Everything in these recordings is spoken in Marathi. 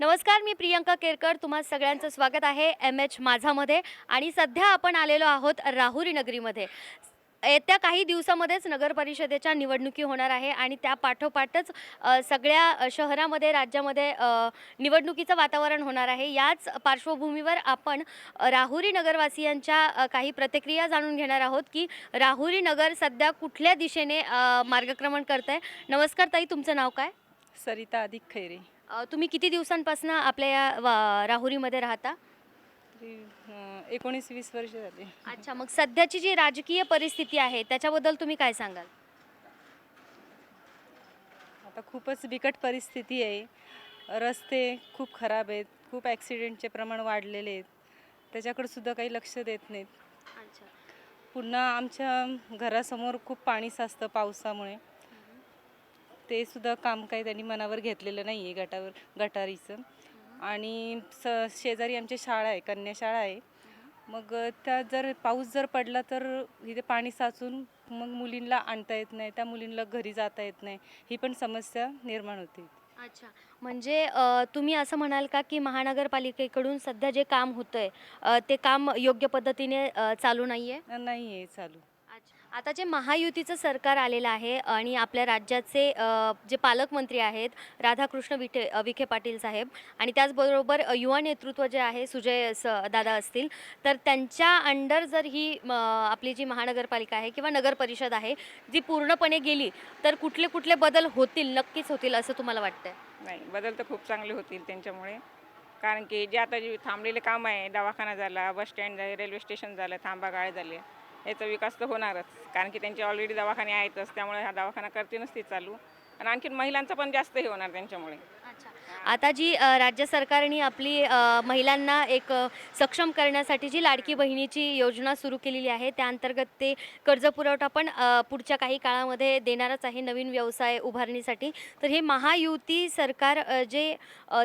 नमस्कार मी प्रियंका केरकर. तुम्हा सगळ्यांचं स्वागत आहे एम एच माझामध्ये आणि सध्या आपण आलेलो आहोत राहुरी नगरीमध्ये. येत्या काही दिवसामध्येच नगर परिषदेच्या निवडणुकी होणार आहे आणि त्या पाठोपाठच सगळ्या शहरामध्ये राज्यामध्ये निवडणुकीचं वातावरण होणार आहे. याच पार्श्वभूमीवर आपण राहुरी नगरवासियांच्या काही प्रतिक्रिया जाणून घेणार आहोत की राहुरी नगर सध्या कुठल्या दिशेने मार्गक्रमण करत आहे नमस्कार ताई तुमचं नाव काय? सरिता अधिक खैरे. अ, तुम्ही किती दिवसांपासून आपल्या या वा- राहुरीमध्ये राहता? तरी अं, एकोणीस वीस वर्ष झाली. अच्छा मग सध्याची जी राजकीय परिस्थिती आहे त्याच्याबद्दल तुम्ही काय सांगाल? आता खूपच बिकट परिस्थिती आहे. रस्ते खूप खराब आहेत खूप ॲक्सिडेंटचे प्रमाण वाढलेले आहेत. त्याच्याकडे सुद्धा काही लक्ष देत नाहीत. अच्छा. पुन्हा आमच्या घरासमोर खूप पाणी साचतं पावसामुळे. ते सुद्धा काम काही त्यांनी मनावर घेतलेलं नाही आहे गटावर गटारीचं. आणि स शेजारी आमची शाळा आहे कन्या शाळा आहे. मग त्या जर पाऊस जर पडला तर इथे पाणी साचून मग मुलींना आणता येत नाही त्या मुलींना घरी जाता येत नाही. ही पण समस्या निर्माण होते. अच्छा. म्हणजे तुम्ही असं म्हणाल का की महानगरपालिकेकडून सध्या जे काम होतंय अ, ते काम योग्य पद्धतीने चालू नाही आहे नाही आहे चालू. आता जे महायुतीचं सरकार आलेलं आहे आणि आपल्या राज्याचे अ, जे पालकमंत्री आहेत राधाकृष्ण विखे अ, विखे पाटील साहेब आणि त्याचबरोबर अ, युवा नेतृत्व जे आहे सुजय स दादा असतील तर त्यांच्या अंडर जर ही म, आपली जी महानगरपालिका आहे किंवा नगर परिषद आहे जी पूर्णपणे गेली तर कुठले कुठले बदल होतील नक्कीच होतील असं तुम्हाला वाटतंय? नाही बदल तर खूप चांगले होतील त्यांच्यामुळे. कारण की जे आता जे थांबलेले काम आहे दवाखाना झाला बस स्टँड झाले रेल्वे स्टेशन झालं थांबा गाळे झाले. याचा विकास तर होणारच. कारण की त्यांचे ऑलरेडी दवाखाने आहेतच त्यामुळे हा दवाखाना करतीलच ते चालू. आणि आणखीन महिलांचं पण जास्त हे होणार त्यांच्यामुळे. अच्छा. आता जी राज्य सरकारने आपली महिलांना एक सक्षम करण्यासाठी जी लाडकी बहिणीची योजना सुरू केलेली आहे त्या अंतर्गत ते कर्ज पुरवठा पण पुढच्या काही काळामध्ये देणारच आहे नवीन व्यवसाय उभारणीसाठी. तर हे महायुती सरकार जे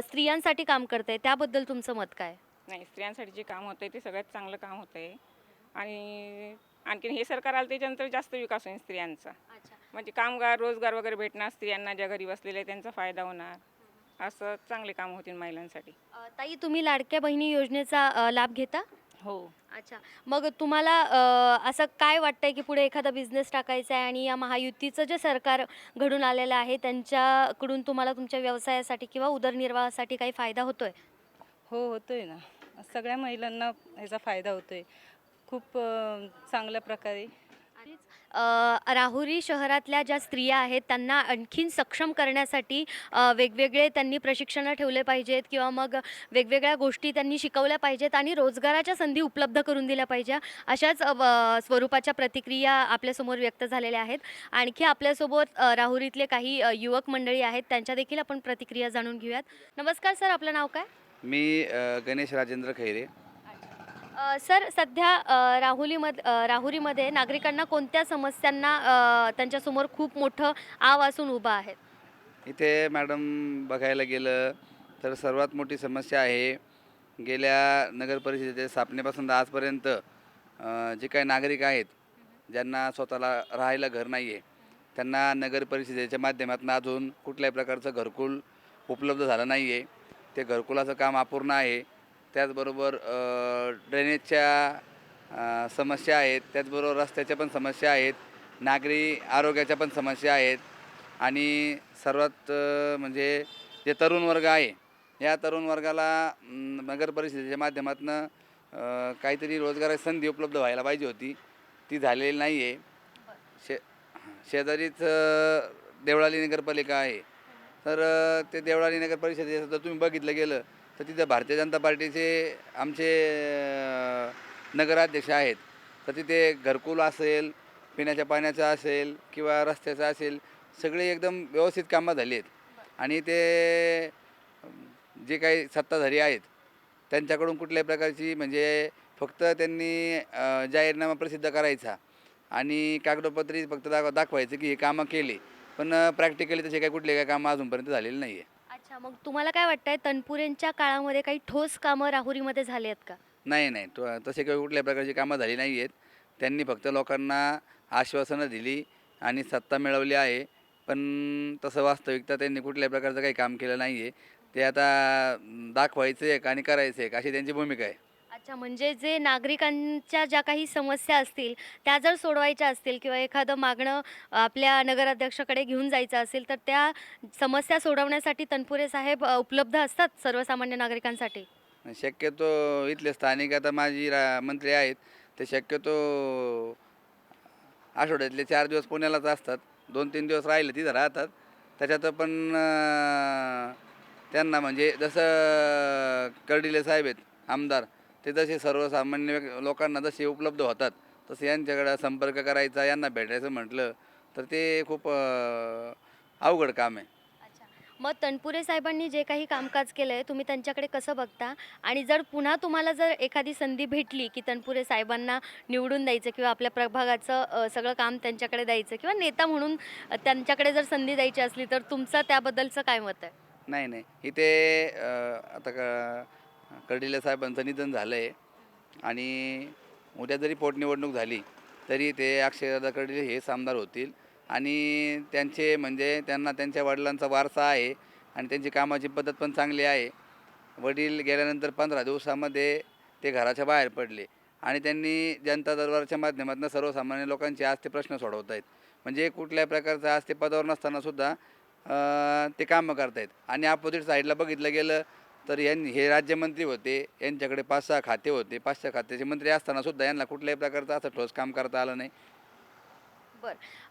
स्त्रियांसाठी काम करत आहे त्याबद्दल तुमचं मत काय? नाही स्त्रियांसाठी जे काम होतं आहे ते सगळ्यात चांगलं काम होतं आहे आणि आणखीन हे सरकार आलं त्याच्यानंतर जास्त विकास होईल स्त्रियांचा. अच्छा. म्हणजे कामगार रोजगार वगैरे भेटणार स्त्रियांना ज्या घरी बसलेल्या आहेत त्यांचा फायदा होणार. असं चांगले काम होतील महिलांसाठी. ताई तुम्ही लाडक्या बहिणी योजनेचा लाभ घेता? हो. अच्छा. मग तुम्हाला असं काय वाटतंय की पुढे एखादा बिझनेस टाकायचा आहे आणि या महायुतीचं जे सरकार घडून आलेलं आहे त्यांच्याकडून तुम्हाला तुमच्या व्यवसायासाठी किंवा उदरनिर्वाहासाठी काही फायदा होतोय? हो होतोय ना. सगळ्या महिलांना ह्याचा फायदा होतोय. खूप चांगल्या प्रकारे. राहुरी शहरातल्या ज्या स्त्रिया आहेत त्यांना आणखीन सक्षम करण्यासाठी वेगवेगळे त्यांनी प्रशिक्षणं ठेवले पाहिजेत किंवा मग वेगवेगळ्या गोष्टी त्यांनी शिकवल्या पाहिजेत आणि रोजगाराच्या संधी उपलब्ध करून दिल्या पाहिजे अशाच स्वरूपाच्या प्रतिक्रिया आपल्यासमोर व्यक्त झालेल्या आहेत. आणखी आपल्यासोबत राहुरीतले काही युवक मंडळी आहेत त्यांच्या देखील आपण प्रतिक्रिया जाणून घेऊयात. नमस्कार सर. आपलं नाव काय? मी गणेश राजेंद्र खैरे. सर सध्या राहुलीमध राहुरीमध्ये नागरिकांना कोणत्या समस्यांना अ, त्यांच्यासमोर खूप मोठं आव असून उभं आहे इथे मॅडम बघायला गेलं तर सर्वात मोठी समस्या आहे गेल्या नगर परिषदेच्या स्थापनेपासून तर आजपर्यंत अ, जे काही नागरिक आहेत ज्यांना स्वतःला राहायला घर नाही आहे त्यांना नगर परिषदेच्या माध्यमातून अजून कुठल्याही प्रकारचं घरकुल उपलब्ध झालं नाही आहे ते घरकुलाचं काम अपूर्ण आहे. त्याचबरोबर ड्रेनेजच्या समस्या आहेत. त्याचबरोबर रस्त्याच्या पण समस्या आहेत. नागरी आरोग्याच्या पण समस्या आहेत. आणि सर्वात म्हणजे जे तरुण वर्ग आहे या तरुण वर्गाला नगर परिषदेच्या माध्यमातून काहीतरी रोजगाराची संधी उपलब्ध व्हायला पाहिजे होती. ती झालेली नाही आहे शे शेजारीच देवळाली नगरपालिका आहे. तर ते देवळाली नगर परिषदेचं जर तुम्ही बघितलं गेलं तर तिथे भारतीय जनता पार्टीचे आमचे नगराध्यक्ष आहेत. तर तिथे घरकुल असेल पिण्याच्या पाण्याचं असेल किंवा रस्त्याचं असेल सगळे एकदम व्यवस्थित कामं झाली आहेत. आणि ते जे काही सत्ताधारी आहेत त्यांच्याकडून कुठल्याही प्रकारची म्हणजे फक्त त्यांनी जाहीरनामा प्रसिद्ध करायचा आणि कागदोपत्री फक्त दाखवायचं की हे कामं केली. पण प्रॅक्टिकली तसे काही कुठले काही कामं अजूनपर्यंत झालेली नाही आहे अच्छा मग तुम्हाला काय वाटतंय तनपुरेंच्या काळामध्ये काही ठोस कामं राहुरीमध्ये झाली आहेत का? नाही नाही. तो तसे काही कुठल्या प्रकारची कामं झाली नाही आहेत. त्यांनी फक्त लोकांना आश्वासनं दिली आणि सत्ता मिळवली आहे. पण तसं वास्तविकता त्यांनी कुठल्या प्रकारचं काही काम केलं नाही आहे ते आता दाखवायचं एक आणि करायचं एक अशी त्यांची भूमिका आहे. अच्छा म्हणजे जे नागरिकांच्या ज्या काही समस्या असतील त्या जर सोडवायच्या असतील किंवा एखादं मागणं आपल्या नगराध्यक्षाकडे घेऊन जायचं असेल तर त्या समस्या सोडवण्यासाठी तनपुरे साहेब अ, उपलब्ध असतात सर्वसामान्य नागरिकांसाठी? शक्यतो इथले स्थानिक आता माजी रा मंत्री आहेत ते शक्यतो आठवड्यातले चार दिवस पुण्यालाच असतात दोन तीन दिवस राहिले तिथं राहतात. त्याच्यात पण अं, त्यांना म्हणजे जसं कर्डिले साहेब आहेत आमदार ते जसे सर्वसामान्य लोकांना जसे उपलब्ध होतात तसं यांच्याकडं संपर्क करायचा यांना भेटायचं म्हटलं तर ते खूप अवघड काम आहे. अच्छा. मग तनपुरे साहेबांनी जे काही कामकाज केलं आहे तुम्ही त्यांच्याकडे कसं बघता? आणि जर पुन्हा तुम्हाला जर एखादी संधी भेटली की तनपुरे साहेबांना निवडून द्यायचं किंवा आपल्या प्रभागाचं सगळं काम त्यांच्याकडे द्यायचं किंवा नेता म्हणून त्यांच्याकडे जर संधी द्यायची असली तर तुमचं त्याबद्दलचं काय मत आहे? नाही नाही. इथे आता का कर्डिले साहेबांचं निधन झालं आहे आणि उद्या जरी पोटनिवडणूक झाली तरी ते अक्षयदादा कर्डिले हेच आमदार होतील. आणि त्यांचे म्हणजे त्यांना त्यांच्या वडिलांचा वारसा आहे आणि त्यांची कामाची पद्धत पण चांगली आहे. वडील गेल्यानंतर पंधरा दिवसामध्ये ते घराच्या बाहेर पडले. आणि त्यांनी जनता दरबारच्या माध्यमातून सर्वसामान्य लोकांचे आज ते प्रश्न सोडवत आहेत म्हणजे कुठल्या प्रकारचं आज ते पदावर नसतानासुद्धा ते कामं करतायत. आणि अपोजिट साईडला बघितलं गेलं तर यांनी हे राज्यमंत्री होते यांच्याकडे पाच सहा खाते होते पाच सहा खात्याचे मंत्री असताना सुद्धा यांना कुठल्याही प्रकारचं असं ठोस काम करता आलं नाही.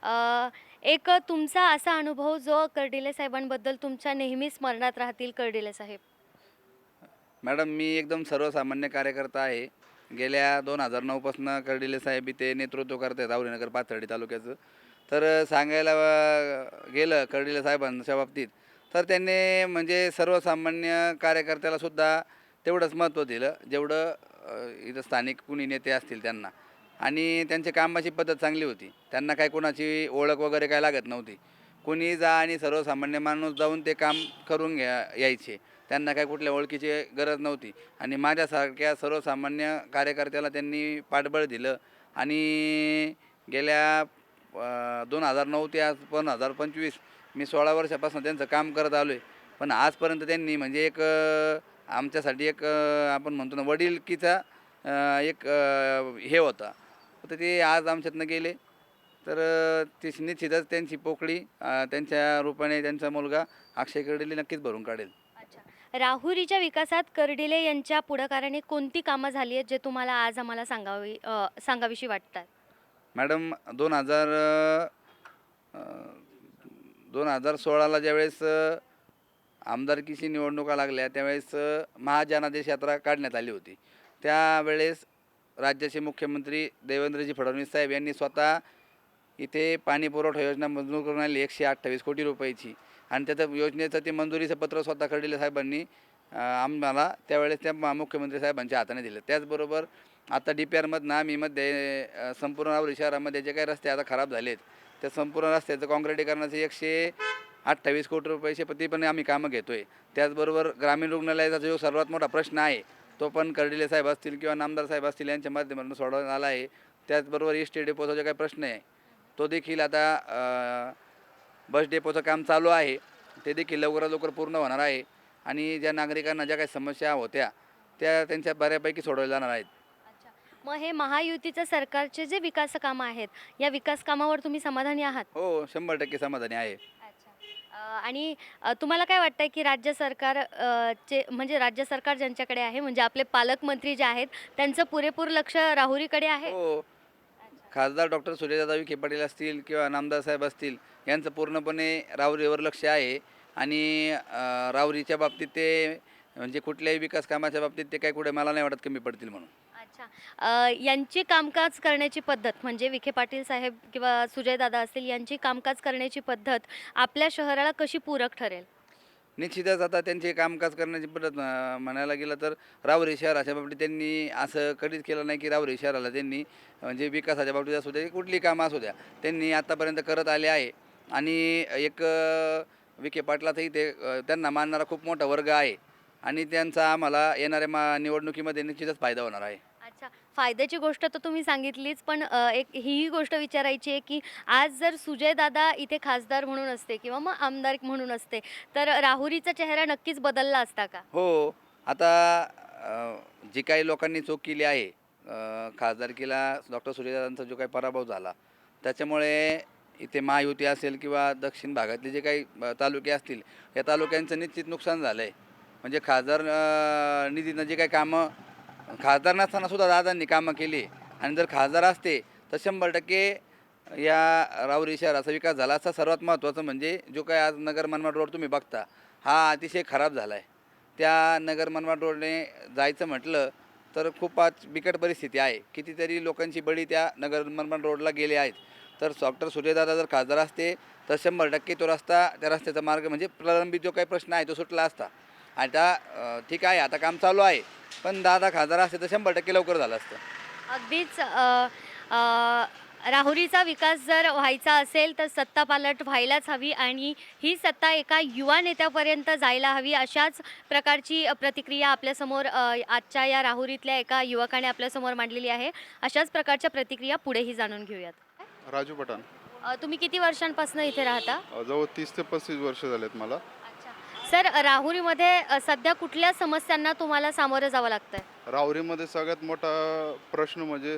अ, एक तुमचा असा अनुभव जो कर्डिले साहेबांबद्दल तुमच्या नेहमी स्मरणात राहतील कर्डिले साहेब? मॅडम मी एकदम सर्वसामान्य कार्यकर्ता आहे. गेल्या दोन हजार नऊपासून कर्डिले साहेब इथे नेतृत्व करत आहेत आवरीनगर पाथर्डी तालुक्याचं. तर सांगायला गेलं कर्डिले साहेबांच्या बाबतीत तर त्यांनी म्हणजे सर्वसामान्य कार्यकर्त्याला सुद्धा तेवढंच महत्त्व दिलं जेवढं इथं स्थानिक कुणी नेते असतील त्यांना. आणि त्यांच्या कामाची पद्धत चांगली होती. त्यांना काय कोणाची ओळख वगैरे काय लागत नव्हती. कुणी जा आणि सर्वसामान्य माणूस जाऊन ते काम करून घ्या यायचे. त्यांना काय कुठल्या ओळखीची गरज नव्हती. आणि माझ्यासारख्या सर्वसामान्य कार्यकर्त्याला त्यांनी पाठबळ दिलं. आणि गेल्या दोन हजार नऊ ते आज दोन हजार पंचवीस मी सोळा वर्षापासून त्यांचं काम करत आलो आहे पण आजपर्यंत त्यांनी म्हणजे एक आमच्यासाठी एक आपण म्हणतो ना वडीलकीचा एक हे होता. तर ते आज आमच्यातनं गेले. तर ती निश्चितच त्यांची पोकळी त्यांच्या रूपाने त्यांचा मुलगा अक्षय कर्डिले नक्कीच भरून काढेल. अच्छा. राहुरीच्या विकासात कर्डिले यांच्या पुढाकाराने कोणती कामं झाली आहेत जे तुम्हाला आज आम्हाला सांगावी सांगावीशी वाटतात? मॅडम दोन हजार दोन हजार सोळाला ज्यावेळेस आमदारकीची निवडणुका लागल्या त्यावेळेस महाजनादेश यात्रा काढण्यात आली होती. त्यावेळेस राज्याचे मुख्यमंत्री देवेंद्रजी फडणवीस साहेब यांनी स्वतः इथे पाणी पुरवठा योजना मंजूर करून आली एकशे अठ्ठावीस कोटी रुपयाची. आणि त्याचं योजनेचं ते मंजुरीचं पत्र स्वतः कर्डिले साहेबांनी आम्हाला त्यावेळेस त्या मुख्यमंत्री साहेबांच्या हाताने दिलं. त्याचबरोबर आता डी पी आरमधनं आम्हीमध्ये संपूर्ण रावरी शहरामध्ये जे काही रस्ते आता खराब झालेत त्या संपूर्ण रस्त्याचं काँक्रिटीकरणाचे एकशे अठ्ठावीस कोटी रुपयाचे ते पण आम्ही कामं घेतो आहे त्याचबरोबर ग्रामीण रुग्णालयाचा जो सर्वात मोठा प्रश्न आहे तो पण कर्डिले साहेब असतील किंवा नामदार साहेब असतील यांच्या माध्यमातून सोडवण्यात आला आहे. त्याचबरोबर एस टी डेपोचा जो काही प्रश्न आहे तो देखील आता बस डेपोचं काम चालू आहे. ते देखील लवकरात लवकर पूर्ण होणार आहे. आणि ज्या नागरिकांना ज्या काही समस्या होत्या त्या त्यांच्या बऱ्यापैकी सोडवल्या जाणार आहेत. मग हे महायुतीचं सरकारचे जे विकास कामं आहेत या विकास कामावर तुम्ही समाधानी आहात? हो शंभर टक्के समाधानी आहे. अच्छा. आणि अ, तुम्हाला काय वाटतंय की राज्य सरकार अ, चे म्हणजे राज्य सरकार ज्यांच्याकडे आहे म्हणजे आपले पालकमंत्री जे आहेत त्यांचं पुरेपूर लक्ष राहुरीकडे आहे? हो. खासदार डॉक्टर सूर्यदादा विखे पाटील असतील किंवा नामदार साहेब असतील यांचं पूर्णपणे रावरीवर लक्ष आहे. आणि अं, रावरीच्या बाबतीत ते म्हणजे कुठल्याही विकास कामाच्या बाबतीत ते काही कुठे मला नाही वाटत कमी पडतील म्हणून. अच्छा. यांची कामकाज करण्याची पद्धत म्हणजे विखे पाटील साहेब किंवा सुजयदादा असतील यांची कामकाज करण्याची पद्धत आपल्या शहराला कशी पूरक ठरेल? निश्चितच आता त्यांचे कामकाज करण्याची पद्धत अं, म्हणायला गेलं तर रावरी शहराच्या बाबतीत त्यांनी असं कधीच केलं नाही की रावरी शहराला त्यांनी म्हणजे विकासाच्या बाबतीत असू द्या कुठली कामं असू द्या त्यांनी आतापर्यंत करत आले आहे. आणि एक अं, विखे पाटलाचंही ते अं, त्यांना मानणारा खूप मोठा वर्ग आहे. आणि त्यांचा आम्हाला येणाऱ्या मा निवडणुकीमध्ये निश्चितच फायदा होणार आहे. अच्छा फायद्याची गोष्ट तर तुम्ही सांगितलीच पण अ, एक ही गोष्ट विचारायची आहे की आज जर सुजय दादा इथे खासदार म्हणून असते किंवा मग आमदार म्हणून असते तर राहुरीचा चेहरा नक्कीच बदलला असता का? हो आता अ, जी काही लोकांनी चूक केली आहे अ, खासदारकीला डॉक्टर सूर्यदादांचा जो काही पराभव झाला त्याच्यामुळे इथे महायुती असेल किंवा दक्षिण भागातले जे काही अ, तालुके असतील या तालुक्यांचं निश्चित नुकसान झालं आहे म्हणजे खासदार अ, निधीनं जे काही कामं खासदार नसतानासुद्धा दादांनी कामं केली. आणि जर खासदार असते तर शंभर टक्के या रावरी शहराचा विकास झाला असता. सर्वात महत्त्वाचं म्हणजे जो काय आज नगर मनमाड रोड तुम्ही बघता हा अतिशय खराब झाला आहे त्या नगर मनमाड रोडने जायचं म्हटलं तर खूप आज बिकट परिस्थिती आहे. कितीतरी लोकांची बळी त्या नगर मनमाड रोडला गेले आहेत. तर डॉक्टर सूर्यदादा जर खासदार असते तर शंभर टक्के तो रस्ता त्या रस्त्याचा मार्ग म्हणजे प्रलंबित जो काही प्रश्न आहे तो सुटला असता. आता ठीक आहे आता काम चालू आहे. पण दादा खासदार असते तर शंभर टक्के लवकर झालं असतं. अगदीच अ, अ, राहुरीचा विकास जर व्हायचा असेल तर सत्ता पालट व्हायलाच हवी आणि ही सत्ता एका युवा नेत्यापर्यंत जायला हवी अशाच प्रकारची प्रतिक्रिया आपल्यासमोर अ, आजच्या या राहुरीतल्या एका युवकाने आपल्यासमोर मांडलेली आहे. अशाच प्रकारच्या प्रतिक्रिया पुढेही जाणून घेऊयात. राजू पठाण. अ, तुम्ही किती वर्षांपासून इथे राहता? अ, जवळ तीस ते पस्तीस वर्ष झालेत मला. सर राहुरीमध्ये सध्या कुठल्या समस्यांना तुम्हाला सामोरं जावं लागतंय? राहुरीमध्ये सगळ्यात मोठा प्रश्न म्हणजे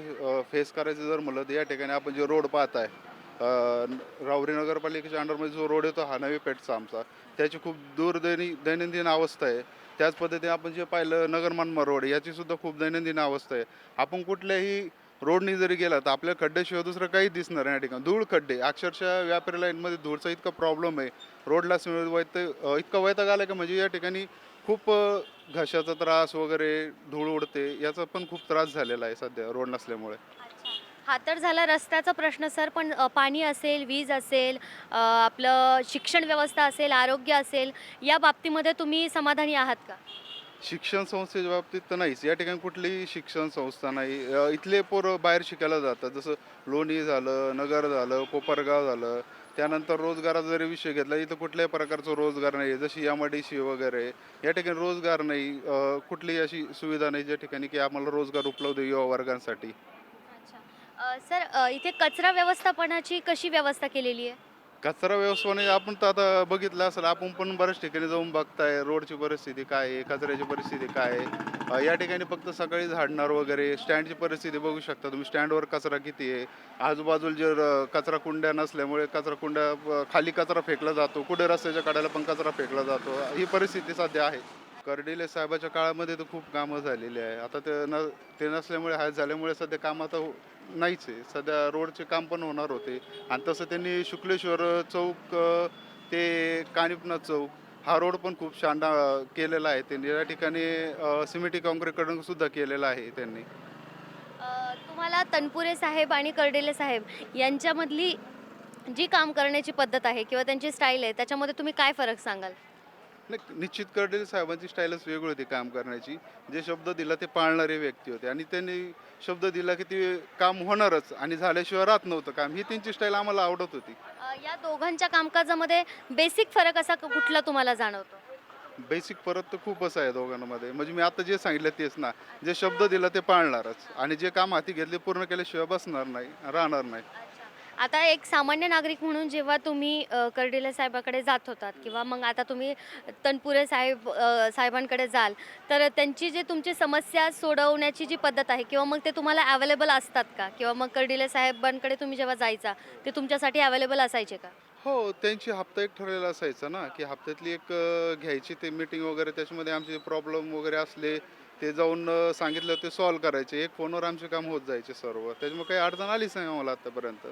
फेस करायचं जर म्हणलं तर या ठिकाणी आपण जे रोड पाहत आहे राहुरी नगरपालिकेच्या अंडरमध्ये जो रोड येतो हा नवी पेठचा आमचा. त्याची खूप दूरदैनी दैनंदिन अवस्था आहे. त्याच पद्धतीने आपण जे पाहिलं नगरमानमा रोड याची सुद्धा खूप दैनंदिन अवस्था आहे. आपण कुठल्याही रोडनी जरी गेला तर आपल्या खड्ड्याशिवाय दुसरं काही दिसणार नाही या ठिकाणी. धूळ खड्डे. अक्षरशः व्यापारी लाईनमध्ये धूळचा इतका प्रॉब्लेम आहे. रोडला सिमेंट वैत इतका वैताग आला का म्हणजे या ठिकाणी खूप घशाचा त्रास वगैरे धूळ उडते याचा पण खूप त्रास झालेला आहे सध्या रोड नसल्यामुळे. हा तर झाला रस्त्याचा प्रश्न सर पण पाणी असेल वीज असेल आपलं शिक्षण व्यवस्था असेल आरोग्य असेल या बाबतीमध्ये तुम्ही समाधानी आहात का? शिक्षण संस्थेच्या बाबतीत तर नाहीच. या ठिकाणी कुठलीही शिक्षण संस्था नाही. अ, इथले पोरं बाहेर शिकायला जातात. जसं लोणी झालं नगर झालं कोपरगाव झालं. त्यानंतर रोजगाराचा जरी विषय घेतला इथं कुठल्याही प्रकारचा रोजगार नाही जशी एम डी सी वगैरे. या ठिकाणी रोजगार नाही. अ, कुठलीही अशी सुविधा नाही ज्या ठिकाणी की आम्हाला रोजगार उपलब्ध आहे युवा वर्गांसाठी. अ, सर अ, इथे कचरा व्यवस्थापनाची कशी व्यवस्था केलेली आहे? कचरा व्यवस्थापन आपण तर आता बघितलं असेल आपण पण बऱ्याच ठिकाणी जाऊन बघताय रोडची परिस्थिती काय आहे कचऱ्याची परिस्थिती काय आहे. अ, या ठिकाणी फक्त सकाळी झाडणार वगैरे स्टँडची परिस्थिती बघू शकता तुम्ही. स्टँडवर कचरा किती आहे? आजूबाजूला जे र- कचरा कुंड्या नसल्यामुळे कचरा कुंड्या अ, खाली कचरा फेकला जातो. कुठे रस्त्याच्या कडेला पण कचरा फेकला जातो. ही परिस्थिती सध्या आहे. कर्डिले साहेबाच्या काळामध्ये तर खूप कामं झालेली आहे. आता ते न ते नसल्यामुळे हा झाल्यामुळे सध्या काम आता हो- नाहीच आहे. सध्या रोडचे काम पण होणार होते. आणि तसं त्यांनी शुक्लेश्वर चौक अ, ते कानिपनाथ चौक हा रोड पण खूप शांडा केलेला आहे त्यांनी. या ठिकाणी अ, सिमेंटी काँक्रीटकडून सुद्धा केलेला आहे त्यांनी. अ, तुम्हाला तनपुरे साहेब आणि कर्डेले साहेब यांच्यामधली जी काम करण्याची पद्धत आहे किंवा त्यांची स्टाईल आहे त्याच्यामध्ये तुम्ही काय फरक सांगाल? नाही निश्चित कर्डिले साहेबांची स्टाईलच वेगळी होती काम करण्याची. जे शब्द दिला ते पाळणारे व्यक्ती होते. आणि त्यांनी शब्द दिला की ते काम होणारच आणि झाल्याशिवाय राहत नव्हतं काम. ही त्यांची स्टाईल आम्हाला आवडत होती. अ, या दोघांच्या कामकाजामध्ये बेसिक फरक असा क- कुठला तुम्हाला जाणवतो? बेसिक परत तर खूपच आहे दोघांमध्ये. म्हणजे मी आता जे सांगितलं तेच ना. जे शब्द दिला ते पाळणारच. आणि जे काम हाती घेतले पूर्ण केल्याशिवाय बसणार नाही राहणार नाही. आता एक सामान्य नागरिक म्हणून जेव्हा तुम्ही अ, कर्डिले साहेबाकडे जात होतात किंवा मग आता तुम्ही तनपुरे साहेब अ, साहेबांकडे जाल तर त्यांची जी तुमची समस्या सोडवण्याची जी पद्धत आहे किंवा मग ते तुम्हाला अवेलेबल असतात का? किंवा मग कर्डिले साहेबांकडे तुम्ही जेव्हा जायचा ते तुमच्यासाठी अवेलेबल असायचे का? हो त्यांची हप्ता एक ठरलेला असायचा ना की हप्त्यातली एक अ, घ्यायची ते मीटिंग वगैरे त्याच्यामध्ये आमचे प्रॉब्लेम वगैरे असले ते जाऊन सांगितलं ते सॉल्व्ह करायचे. एक फोनवर आमचे काम होत जायचे सर्व. त्याच्यामुळे काही अडचण आलीच नाही आम्हाला आतापर्यंत.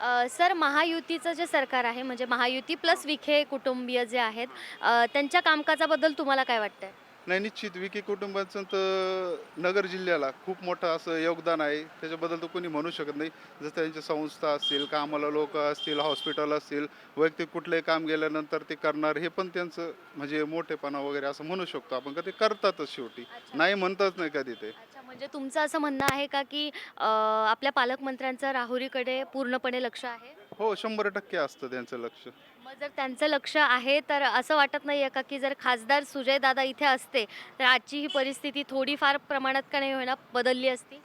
अ, सर महायुतीचं जे सरकार आहे म्हणजे महायुती प्लस विखे कुटुंबीय जे आहेत अ, त्यांच्या कामकाजाबद्दल तुम्हाला काय वाटतंय? नाही निश्चित विकी कुटुंबाचं तर नगर जिल्ह्याला खूप मोठं असं योगदान आहे. त्याच्याबद्दल तर कोणी म्हणू शकत नाही. जसं त्यांच्या संस्था असतील कामाला लोक असतील हॉस्पिटल असतील वैयक्तिक कुठलंही काम गेल्यानंतर ते करणार हे पण त्यांचं म्हणजे मोठेपणा वगैरे असं म्हणू शकतो आपण का ते करतातच शेवटी. नाही म्हणतच नाही कधी ते. म्हणजे तुमचं असं म्हणणं आहे का की आपल्या पालकमंत्र्यांचं राहुरीकडे पूर्णपणे लक्ष आहे? हो शंभर टक्के असतं त्यांचं लक्ष. मग जर त्यांचं लक्ष आहे तर असं वाटत नाही आहे का की जर खासदार सुजयदादा इथे असते तर आजची ही परिस्थिती थोडीफार प्रमाणात का नाही होईना बदलली असती?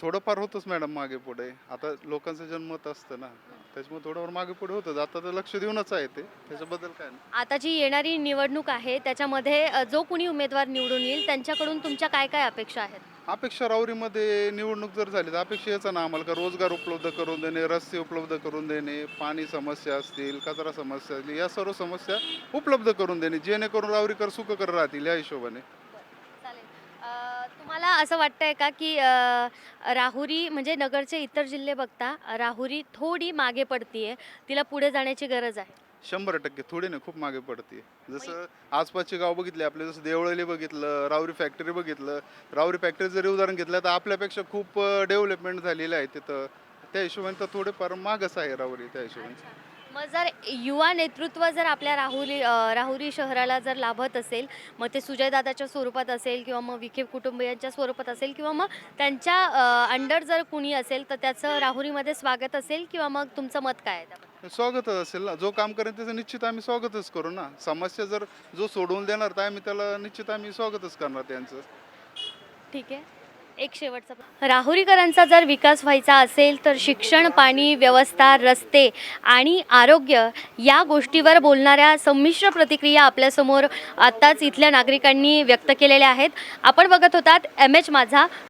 थोडंफार होतंच मॅडम मागे पुढे. आता लोकांचं जन्मत असतं ना. त्याच्यामुळे थोडंफार मागे पुढे होतंच. आता तर लक्ष देऊनच आहे ते. त्याच्याबद्दल काय नाही. आता जी येणारी निवडणूक आहे त्याच्यामध्ये अ, जो कुणी उमेदवार निवडून येईल त्यांच्याकडून तुमच्या काय काय अपेक्षा आहेत? अपेक्षा राऊरीमध्ये निवडणूक जर झाली तर अपेक्षा याचा ना आम्हाला का रोजगार उपलब्ध करून देणे रस्ते उपलब्ध करून देणे पाणी समस्या असतील कचरा समस्या असतील या सर्व समस्या उपलब्ध करून देणे जेणेकरून राऊरीकर सुखकर राहतील या हिशोबाने. तुम्हाला असं वाटतंय का की अ, राहुरी म्हणजे नगरचे इतर जिल्हे बघता राहुरी थोडी मागे पडतीये तिला पुढे जाण्याची गरज आहे? शंभर टक्के थोडी नाही खूप मागे पडते जसं आसपासचे गाव बघितले आपले जसं देवळली बघितलं रावरी फॅक्टरी बघितलं. रावरी फॅक्टरी जरी उदाहरण घेतलं तर आपल्यापेक्षा खूप डेव्हलपमेंट झालेलं आहे तिथं. त्या हिशोबाने तर थोडेफार मागच आहे रावरी त्या हिशोबाने. मग जर युवा नेतृत्व जर आपल्या राहुरी राहुरी शहराला जर लाभत असेल मग ते सुजयदादाच्या स्वरूपात असेल किंवा मग विखे कुटुंबियांच्या स्वरूपात असेल किंवा मग त्यांच्या अंडर जर कुणी असेल तर त्याचं राहुरीमध्ये स्वागत असेल किंवा मग तुमचं मत काय आहे? स्वागतच असेल ना. जो काम करेल त्याचं निश्चित आम्ही स्वागतच करू ना. समस्या जर जो सोडवून देणार तर आम्ही त्याला निश्चित आम्ही स्वागतच करणार त्यांचं. ठीक आहे. एक शेवटचा राहुरीकरांचा जर विकास व्हायचा असेल तर शिक्षण पाणी व्यवस्था रस्ते आणि आरोग्य या गोष्टीवर बोलणाऱ्या संमिश्र प्रतिक्रिया आपल्यासमोर आत्ताच इथल्या नागरिकांनी व्यक्त केलेल्या आहेत. आपण बघत होतात एम एच माझा